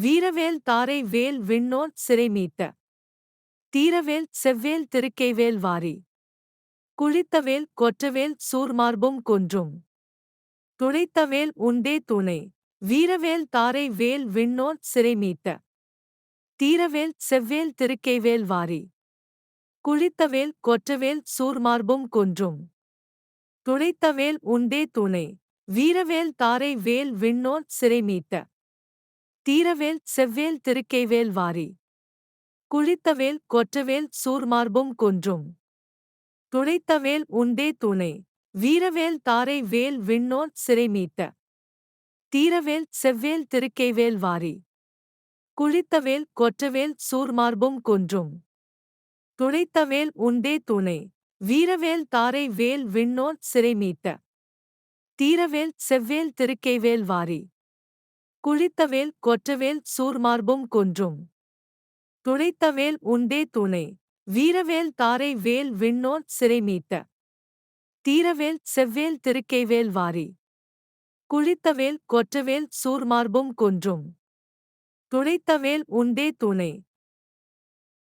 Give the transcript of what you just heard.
வீரவேல் தாரை வேல் விண்ணோர் சிறை மீட்ட. தீரவேல் செவ்வேல் திருக்கைவேல் வாரி. குளித்தவேல் கொற்றவேல் சூர்மார்பும் கொன்றும். துளைத்தவேல் உண்டே துணை. வீரவேல் தாரை வேல் விண்ணோர் சிறை மீட்ட. தீரவேல் செவ்வேல் திருக்கைவேல் வாரி. குளித்தவேல் கொற்றவேல் சூர்மார்பும் கொன்றும். துளைத்தவேல் உண்டே துணை. வீரவேல் தாரை வேல் விண்ணோர் சிறை மீட்ட. தீரவேல் செவ்வேல் திருக்கைவேல் வாரி. குளித்தவேல் கொற்றவேல் சூர்மார்பும் கொன்றும். துளைத்தவேல் உண்டே துணை. வீரவேல் தாரை வேல் விண்ணோர் சிறைமீட்ட தீரவேல் செவ்வேல் திருக்கைவேல் வாரி. குளித்தவேல் கொற்றவேல் சூர்மார்பும் கொன்றும். துளைத்தவேல் உண்டே துணை. வீரவேல் தாரை வேல் விண்ணோர் சிறைமீட்ட தீரவேல் செவ்வேல் திருக்கைவேல் வாரி. குளித்தவேல் கொற்றவேல் சூர்மார்பும் கொன்றும். துளைத்தவேல் உண்டே துணை. வீரவேல் தாரை வேல் விண்ணோர் சிறைமீட்ட தீரவேல் செவ்வேல் திருக்கைவேல் வாரி. குளித்தவேல் கொற்றவேல் சூர்மார்பும் கொன்றும். துளைத்தவேல் உண்டே துணை.